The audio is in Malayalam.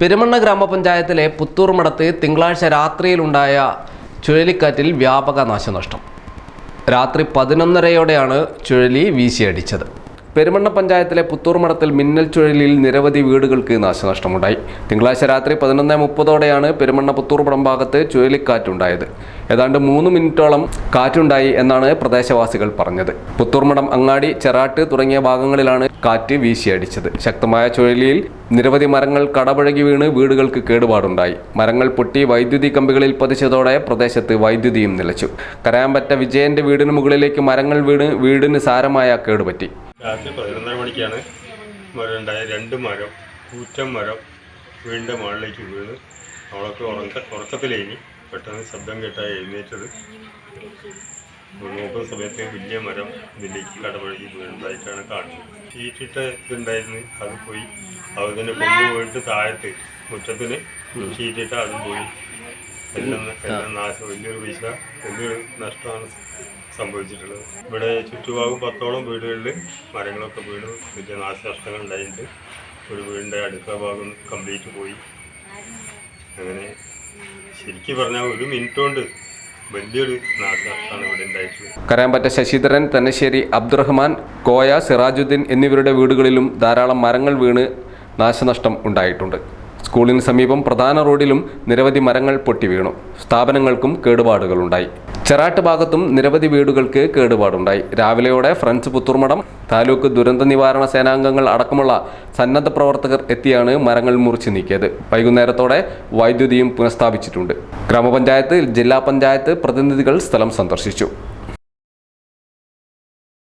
പെരുമണ്ണ ഗ്രാമപഞ്ചായത്തിലെ പുത്തൂർ മഠത്ത് തിങ്കളാഴ്ച രാത്രിയിലുണ്ടായ ചുഴലിക്കാറ്റിൽ വ്യാപക നാശനഷ്ടം. രാത്രി പതിനൊന്നരയോടെയാണ് ചുഴലി വീശിയടിച്ചത്. പെരുമണ്ണ പഞ്ചായത്തിലെ പുത്തൂർ മഠത്തിൽ മിന്നൽ ചുഴലിയിൽ നിരവധി വീടുകൾക്ക് നാശനഷ്ടമുണ്ടായി. തിങ്കളാഴ്ച രാത്രി പതിനൊന്ന് മുപ്പതോടെയാണ് പെരുമണ്ണ പുത്തൂർ മഠം ഭാഗത്ത് ചുഴലിക്കാറ്റുണ്ടായത്. ഏതാണ്ട് മൂന്ന് മിനിറ്റോളം കാറ്റുണ്ടായി എന്നാണ് പ്രദേശവാസികൾ പറഞ്ഞത്. പുത്തൂർ മഠം അങ്ങാടി ചെറാട്ട് തുടങ്ങിയ ഭാഗങ്ങളിലാണ് കാറ്റ് വീശിയടിച്ചത്. ശക്തമായ ചുഴലിയിൽ നിരവധി മരങ്ങൾ കടപുഴകി വീണ് വീടുകൾക്ക് കേടുപാടുണ്ടായി. മരങ്ങൾ പൊട്ടി വൈദ്യുതി കമ്പികളിൽ പതിച്ചതോടെ പ്രദേശത്ത് വൈദ്യുതിയും നിലച്ചു. കരയാമ്പറ്റ വിജയന്റെ വീടിന് മുകളിലേക്ക് മരങ്ങൾ വീണ് വീടിന് സാരമായ കേടുപറ്റി. രാത്രി പതിനൊന്നര മണിക്കാണ് മരമുണ്ടായ രണ്ട് മരം കൂറ്റം മരം വീടിന്റെ മുകളിലേക്ക് വീണ്. അവളൊക്കെ ഉറക്ക ഉറക്കത്തിലേനി. പെട്ടെന്ന് ശബ്ദം കേട്ടാൽ എഴുന്നേറ്റത്. നോക്കുന്ന സമയത്ത് വലിയ മരം ഇതിലേക്ക് കടപഴകി വീണതായിട്ടാണ് കാണുന്നത്. ചീറ്റിട്ട ഇതുണ്ടായിരുന്നു. അത് പോയി അതിന്റെ കൊമ്പ് പോയിട്ട് താഴത്ത് മുറ്റത്തിന് ചീറ്റിട്ട് അതും പോയി. എല്ലാം എല്ലാം നാശം. വലിയൊരു പൈസ വലിയൊരു നഷ്ടമാണ്. സംഭവിച്ചിട്ടുള്ളത്. ഇവിടെ ചുറ്റുഭാഗം പത്തോളം വീടുകളിൽ മരങ്ങളൊക്കെ വീണ്. വലിയ നാശനഷ്ടങ്ങൾ ഉണ്ടായിട്ടുണ്ട്. ഒരു വീടിന്റെ അടുത്ത ഭാഗം കംപ്ലീറ്റ് പോയി. അങ്ങനെ ശരിക്കും പറഞ്ഞാൽ ഒരു മിനിറ്റ് കൊണ്ട് വലിയൊരു നാശനഷ്ടമാണ് ഇവിടെ ഉണ്ടായിട്ടുള്ളത്. കരാമ്പറ്റ ശശിധരൻ തന്നശ്ശേരി അബ്ദുറഹ്മാൻ കോയ സിറാജുദ്ദീൻ എന്നിവരുടെ വീടുകളിലും ധാരാളം മരങ്ങൾ വീണ് നാശനഷ്ടം ഉണ്ടായിട്ടുണ്ട്. സ്കൂളിന് സമീപം പ്രധാന റോഡിലും നിരവധി മരങ്ങൾ പൊട്ടിവീണു. സ്ഥാപനങ്ങൾക്കും കേടുപാടുകളുണ്ടായി. ചെറാട്ട് ഭാഗത്തും നിരവധി വീടുകൾക്ക് കേടുപാടുണ്ടായി. രാവിലെയോടെ ഫ്രണ്ട്സ് പുത്തൂർമഠം താലൂക്ക് ദുരന്ത നിവാരണ സേനാംഗങ്ങൾ അടക്കമുള്ള സന്നദ്ധ പ്രവർത്തകർ എത്തിയാണ് മരങ്ങൾ മുറിച്ചു നീക്കിയത്. വൈകുന്നേരത്തോടെ വൈദ്യുതിയും പുനഃസ്ഥാപിച്ചിട്ടുണ്ട്. ഗ്രാമപഞ്ചായത്ത് ജില്ലാ പഞ്ചായത്ത് പ്രതിനിധികൾ സ്ഥലം സന്ദർശിച്ചു.